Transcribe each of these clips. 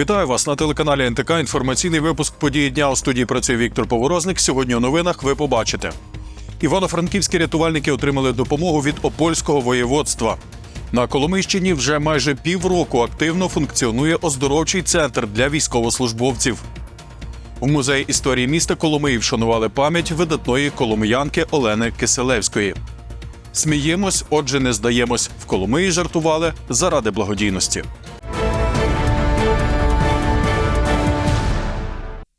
Вітаю вас на телеканалі НТК. Інформаційний випуск події дня у студії працює Віктор Поворозник. Сьогодні у новинах ви побачите. Івано-франківські рятувальники отримали допомогу від Опольського воєводства. На Коломийщині вже майже півроку активно функціонує оздоровчий центр для військовослужбовців. У музеї історії міста Коломиї вшанували пам'ять видатної коломиянки Олени Киселевської. Сміємось, отже, не здаємось. В Коломиї жартували заради благодійності.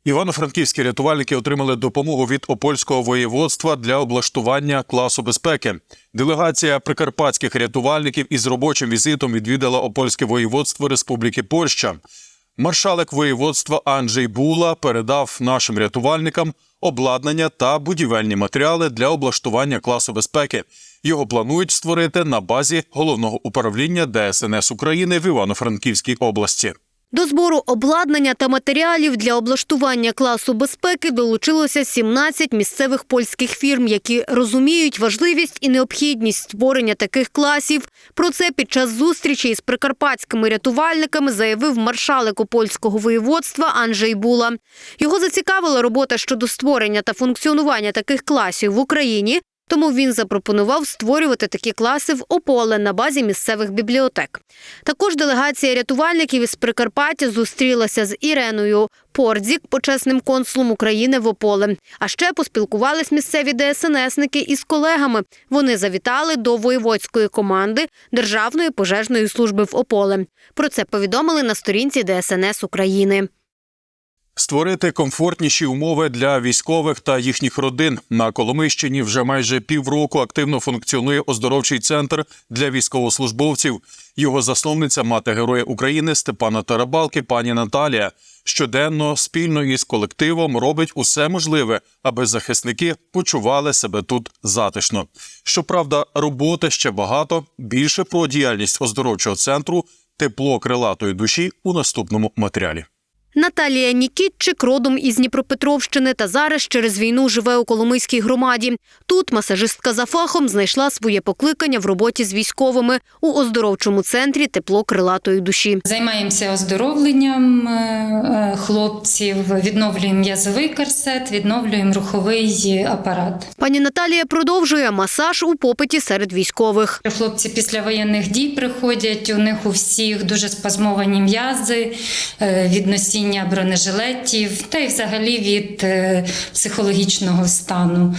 Івано-франківські рятувальники отримали допомогу від опольського воєводства для облаштування класу безпеки. Делегація прикарпатських рятувальників із робочим візитом відвідала опольське воєводство Республіки Польща. Маршалик воєводства Анджей Була передав нашим рятувальникам обладнання та будівельні матеріали для облаштування класу безпеки. Його планують створити на базі головного управління ДСНС України в Івано-Франківській області. До збору обладнання та матеріалів для облаштування класу безпеки долучилося 17 місцевих польських фірм, які розуміють важливість і необхідність створення таких класів. Про це під час зустрічі із прикарпатськими рятувальниками заявив маршалик польського воєводства Анджей Була. Його зацікавила робота щодо створення та функціонування таких класів в Україні. Тому він запропонував створювати такі класи в Ополе на базі місцевих бібліотек. Також делегація рятувальників із Прикарпаття зустрілася з Іреною Пордзік, почесним консулом України в Ополе. А ще поспілкувались місцеві ДСНСники із колегами. Вони завітали до воєводської команди Державної пожежної служби в Ополе. Про це повідомили на сторінці ДСНС України. Створити комфортніші умови для військових та їхніх родин на Коломийщині вже майже півроку активно функціонує оздоровчий центр для військовослужбовців. Його засновниця, мати героя України Степана Тарабалки, пані Наталія, щоденно спільно із колективом робить усе можливе, аби захисники почували себе тут затишно. Щоправда, роботи ще багато. Більше про діяльність оздоровчого центру тепло крилатої душі у наступному матеріалі. Наталія Нікітчик родом із Дніпропетровщини та зараз через війну живе у Коломийській громаді. Тут масажистка за фахом знайшла своє покликання в роботі з військовими у оздоровчому центрі тепло крилатої душі. Займаємося оздоровленням е, е, хлопців, відновлюємо м'язовий корсет, відновлюємо руховий апарат. Пані Наталія продовжує масаж у попиті серед військових. Хлопці після воєнних дій приходять. У них у всіх дуже спазмовані м'язи е, від носіння бронежилетів, та й взагалі від е, психологічного стану,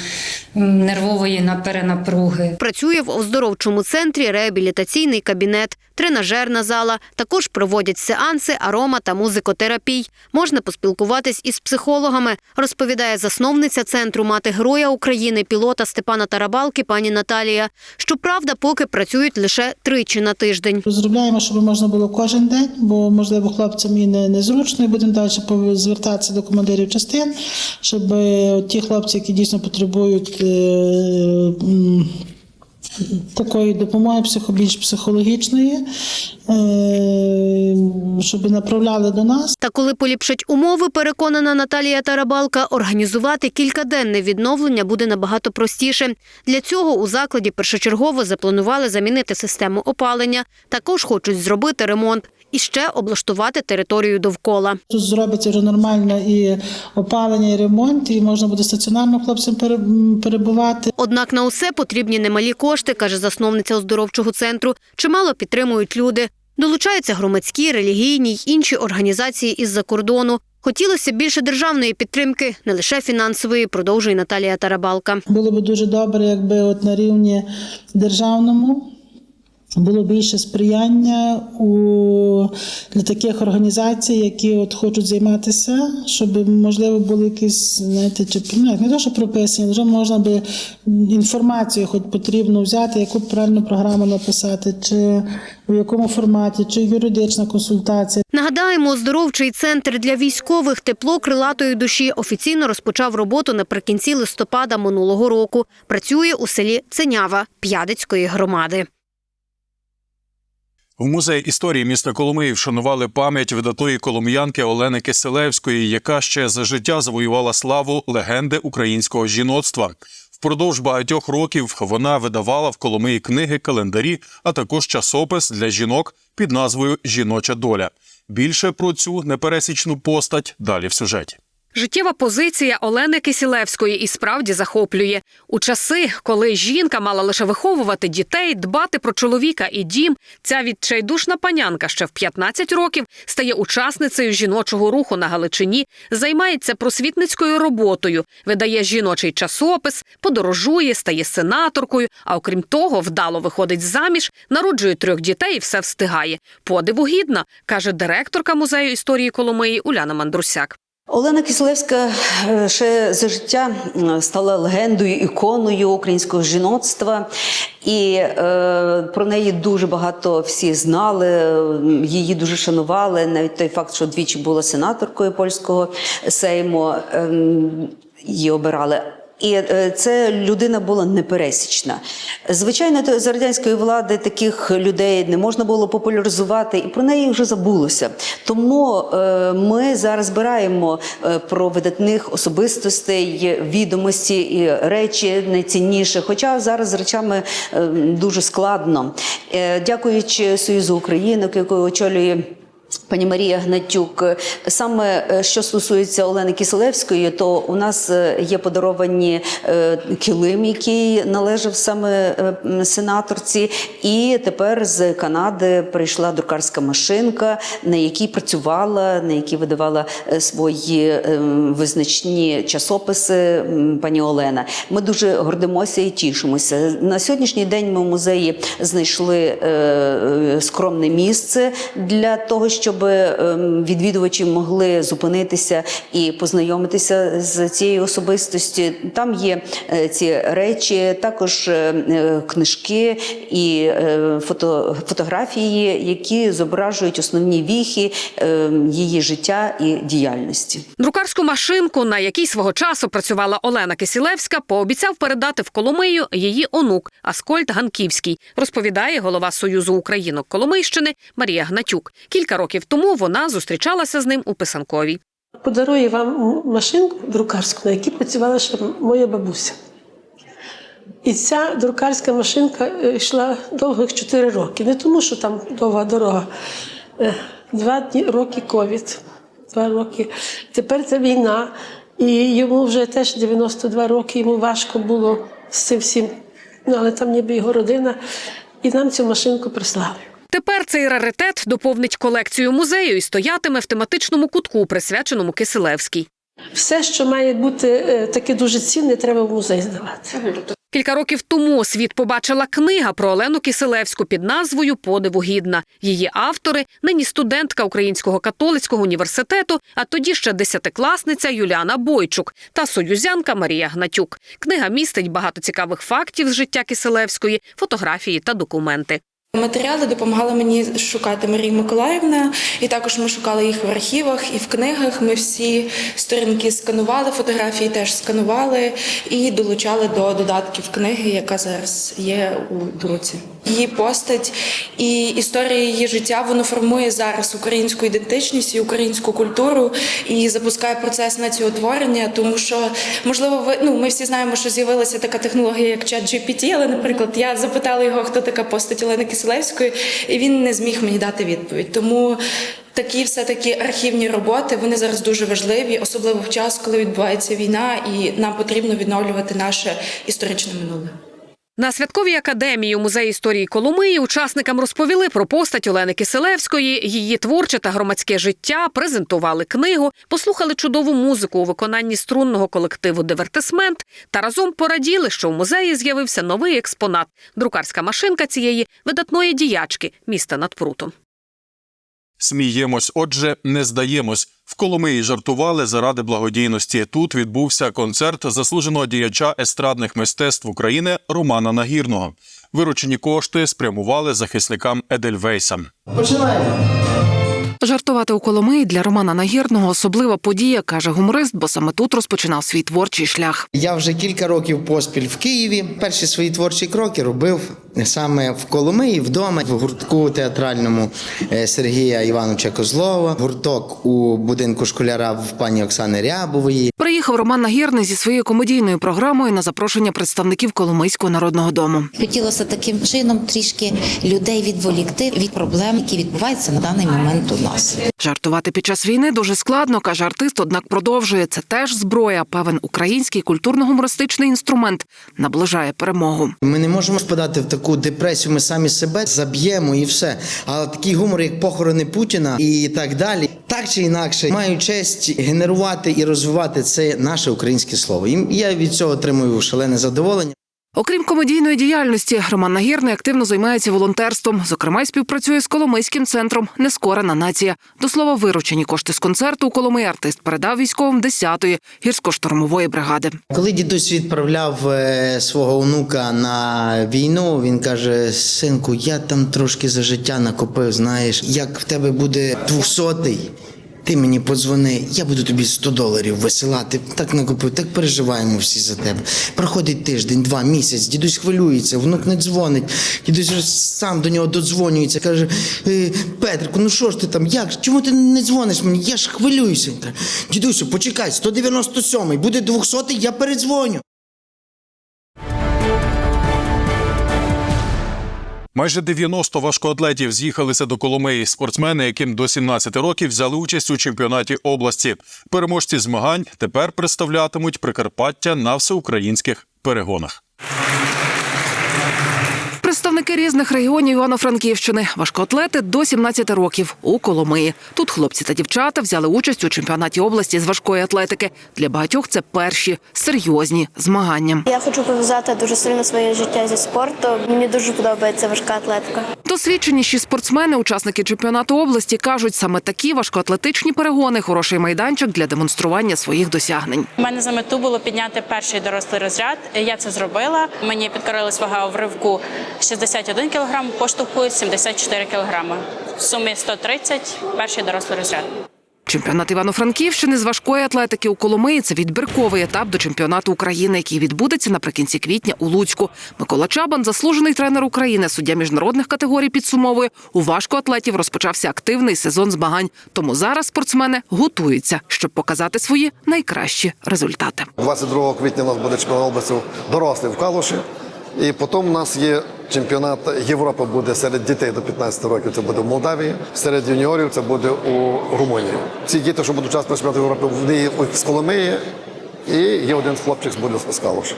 нервової на- перенапруги. Працює в оздоровчому центрі реабілітаційний кабінет, тренажерна зала. Також проводять сеанси, арома та музикотерапій. Можна поспілкуватись із психологами, розповідає засновниця центру мати героя України, пілота Степана Тарабалки, пані Наталія. Щоправда, поки працюють лише тричі на тиждень. Розробляємо, щоб можна було кожен день, бо можливо хлопцям і не, незручно, і будемо далі звертатися до командирів частин, щоб е, ті хлопці, які дійсно потребують такої допомоги більш психологічної, е, щоб направляли до нас. Та коли поліпшать умови, переконана Наталія Тарабалка, організувати кількаденне відновлення буде набагато простіше. Для цього у закладі першочергово запланували замінити систему опалення. Також хочуть зробити ремонт і ще облаштувати територію довкола. Тут зробиться вже нормально і опалення, і ремонт, і можна буде стаціонарно хлопцям перебувати. Однак на усе потрібні немалі кошти, каже засновниця оздоровчого центру. Чимало підтримують люди. Долучаються громадські, релігійні й інші організації із-за кордону. Хотілося б більше державної підтримки, не лише фінансової, продовжує Наталія Тарабалка. Було б дуже добре, якби от на рівні державному було більше сприяння у для таких організацій, які от хочуть займатися, щоб можливо були якісь, знаєте, чи ну, не то, що прописані, вже можна би інформацію, хоч потрібно взяти, яку правильну програму написати, чи в якому форматі, чи юридична консультація. Нагадаємо, оздоровчий центр для військових тепло крилатої душі офіційно розпочав роботу наприкінці листопада минулого року. Працює у селі Ценява П'ядицької громади. В музеї історії міста Коломиї вшанували пам'ять видатної коломиянки Олени Киселевської, яка ще за життя завоювала славу легенди українського жіноцтва. Впродовж багатьох років вона видавала в Коломиї книги, календарі, а також часопис для жінок під назвою Жіноча доля. Більше про цю непересічну постать далі в сюжеті. Життєва позиція Олени Кисілевської і справді захоплює у часи, коли жінка мала лише виховувати дітей, дбати про чоловіка і дім. Ця відчайдушна панянка ще в 15 років стає учасницею жіночого руху на Галичині, займається просвітницькою роботою, видає жіночий часопис, подорожує, стає сенаторкою. А окрім того, вдало виходить заміж, народжує трьох дітей і все встигає. Подиву гідна, каже директорка музею історії Коломиї Уляна Мандрусяк. Олена Кислевська е, ще за життя стала легендою, іконою українського жіноцтва, і е, про неї дуже багато всі знали, її дуже шанували. Навіть той факт, що двічі була сенаторкою польського сейму, е, її обирали. І е, це людина була непересічна. Звичайно, за радянської влади таких людей не можна було популяризувати, і про неї вже забулося. Тому е, ми зараз збираємо е, про видатних особистостей, відомості і речі найцінніше. Хоча зараз з речами дуже складно. Дякуючи Союзу Українок, який очолює. Пані Марія Гнатюк, саме е, що стосується Олени Киселевської, то у нас е, є подаровані е, килим, який належав саме сенаторці, і тепер з Канади прийшла друкарська машинка, на якій працювала, на якій видавала свої визначні часописи пані Олена. Ми дуже гордимося і тішимося. На сьогоднішній день ми в музеї знайшли скромне місце для того, щоб ем, відвідувачі могли зупинитися і познайомитися з цією особистості. Там є е, ці речі, також е, е, книжки і фото, фотографії, які зображують основні віхи е, її життя і діяльності. Друкарську машинку, на якій свого часу працювала Олена Кисілевська, пообіцяв передати в Коломию її онук Аскольд Ганківський, розповідає голова Союзу Українок Коломийщини Марія Гнатюк. Кілька років тому вона зустрічалася з ним у Писанковій. Подарую вам машинку друкарську, на якій працювала ще моя бабуся. І ця друкарська машинка е, йшла довгих 4 роки. Не тому, що там довга дорога. Е, Два дні- роки ковід. Два роки. Тепер це війна. І йому вже теж 92 роки, йому важко було з цим всім. Ну, але там ніби його родина. І нам цю машинку прислали. Тепер цей раритет доповнить колекцію музею і стоятиме в тематичному кутку, присвяченому Киселевській. Все, що має бути е, таке дуже цінне, треба в музей здавати. Кілька років тому світ побачила книга про Олену Киселевську під назвою Подиву гідна. Її автори нині студентка Українського католицького університету, а тоді ще десятикласниця Юліана Бойчук та союзянка Марія Гнатюк. Книга містить багато цікавих фактів з життя Киселевської, фотографії та документи. Матеріали допомагала мені шукати Марія Миколаївна, і також ми шукали їх в архівах і в книгах. Ми всі сторінки сканували, фотографії теж сканували і долучали до додатків книги, яка зараз є у друці. Її постать і історія її життя воно формує зараз українську ідентичність і українську культуру і запускає процес націотворення, тому що можливо, ви ну ми всі знаємо, що з'явилася така технологія, як чат GPT, але, наприклад, я запитала його, хто така постать Олени Киселевської, і він не зміг мені дати відповідь. Тому такі все таки архівні роботи вони зараз дуже важливі, особливо в час, коли відбувається війна, і нам потрібно відновлювати наше історичне минуле. На святковій академії у музеї історії Коломиї учасникам розповіли про постать Олени Киселевської, її творче та громадське життя, презентували книгу, послухали чудову музику у виконанні струнного колективу Дивертисмент та разом пораділи, що в музеї з'явився новий експонат друкарська машинка цієї видатної діячки міста над прутом. Сміємось, отже, не здаємось. В Коломиї жартували заради благодійності. Тут відбувся концерт заслуженого діяча естрадних мистецтв України Романа Нагірного. Виручені кошти спрямували захисникам Едельвейса. Жартувати у Коломиї для Романа Нагірного особлива подія, каже гуморист, бо саме тут розпочинав свій творчий шлях. Я вже кілька років поспіль в Києві. Перші свої творчі кроки робив саме в Коломиї, вдома, в гуртку театральному е, Сергія Івановича Козлова, гурток у будинку школяра в пані Оксани Рябової. Приїхав Роман Нагірний зі своєю комедійною програмою на запрошення представників Коломийського народного дому. Хотілося таким чином трішки людей відволікти від проблем, які відбуваються на даний момент у нас. Жартувати під час війни дуже складно, каже артист, однак продовжує це теж зброя. Певен український культурно-гумористичний інструмент наближає перемогу. Ми не можемо впадати в таку депресію. Ми самі себе заб'ємо і все. Але такий гумор, як похорони Путіна і так далі, так чи інакше, маю честь генерувати і розвивати це наше українське слово. І я від цього отримую шалене задоволення. Окрім комедійної діяльності, Роман Нагірний активно займається волонтерством. Зокрема, й співпрацює з Коломийським центром Нескорена нація. До слова, виручені кошти з концерту у Коломиї артист передав військовим 10-ї гірсько-штурмової бригади. Коли дідусь відправляв е, свого онука на війну, він каже: Синку, я там трошки за життя накопив. Знаєш, як в тебе буде двохсотий, ти мені подзвони, я буду тобі 100 доларів висилати. Так накопив, так переживаємо всі за тебе. Проходить тиждень, два місяць, дідусь хвилюється, внук не дзвонить. Дідусь сам до нього додзвонюється, каже: «Е, Петрику, ну що ж ти там? Як? Чому ти не дзвониш мені? Я ж хвилююся. Дідусю, почекай, 197-й, буде 200-й, я передзвоню. Майже 90 важкоатлетів з'їхалися до Коломиї. Спортсмени, яким до 17 років взяли участь у чемпіонаті області. Переможці змагань тепер представлятимуть Прикарпаття на всеукраїнських перегонах. Представники різних регіонів Івано-Франківщини, важкоатлети до 17 років у Коломиї. Тут хлопці та дівчата взяли участь у чемпіонаті області з важкої атлетики. Для багатьох це перші серйозні змагання. Я хочу пов'язати дуже сильно своє життя зі спортом. Мені дуже подобається важка атлетика. Досвідченіші спортсмени, учасники чемпіонату області, кажуть, саме такі важкоатлетичні перегони хороший майданчик для демонстрування своїх досягнень. У мене за мету було підняти перший дорослий розряд. Я це зробила. Мені підкорилась вага у ривку 61 кг, поштовху 74 кг. В сумі 130 – перший дорослий розряд. Чемпіонат Івано-Франківщини з важкої атлетики у Коломиї це відбірковий етап до чемпіонату України, який відбудеться наприкінці квітня у Луцьку. Микола Чабан, заслужений тренер України, суддя міжнародних категорій, підсумовує у важкоатлетів розпочався активний сезон змагань. Тому зараз спортсмени готуються, щоб показати свої найкращі результати. 22 квітня у нас буде чемпіонат області дорослих в Калуші. І потім у нас є чемпіонат Європи буде серед дітей до 15 років. Це буде в Молдавії, серед юніорів це буде у Румунії. Ці діти, що будуть участвувати в чемпіонаті Європи, вони з Коломиї, і є один хлопчик з буде з Калуші.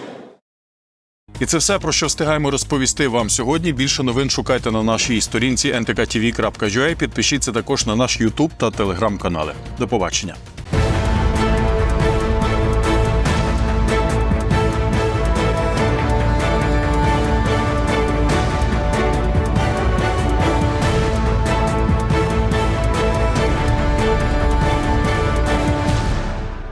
І це все про що встигаємо розповісти вам сьогодні. Більше новин шукайте на нашій сторінці ntktv.ua. Підпишіться також на наш YouTube та телеграм-канали. До побачення.